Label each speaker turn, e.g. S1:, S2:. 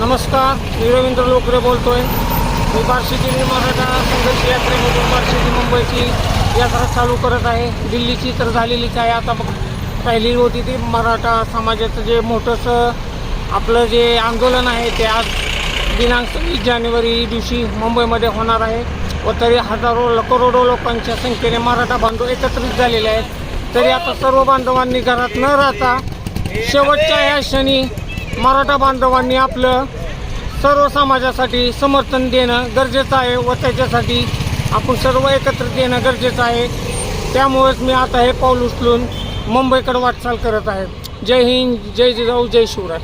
S1: नमस्कार मी रवींद्र लोकरे बोलतोय. मी बार्शीची मराठा संघर्ष यात्रेमधून बार्शीची मुंबईची यात्रा चालू करत आहे. दिल्लीची तर झालेलीच आहे. आता बघ पहिली होती ती मराठा समाजाचं जे मोठंसं आपलं जे आंदोलन आहे ते आज दिनांक सव्वीस जानेवारी दिवशी मुंबईमध्ये होणार आहे. व तरी हजारो करोडो लोकांच्या संख्येने मराठा बांधव एकत्रित झालेले आहेत. तरी आता सर्व बांधवांनी घरात न राहता शेवटच्या या क्षणी मराठा बांधवांनी आपलं सर्व समाजासाठी समर्थन देणं गरजेचं आहे व त्याच्यासाठी आपण सर्व एकत्रित येणं गरजेचं आहे. त्यामुळेच मी आता हे पाऊल उचलून मुंबईकडे वाटचाल करत आहे. जय हिंद जय जिजाऊ जय शिवराय.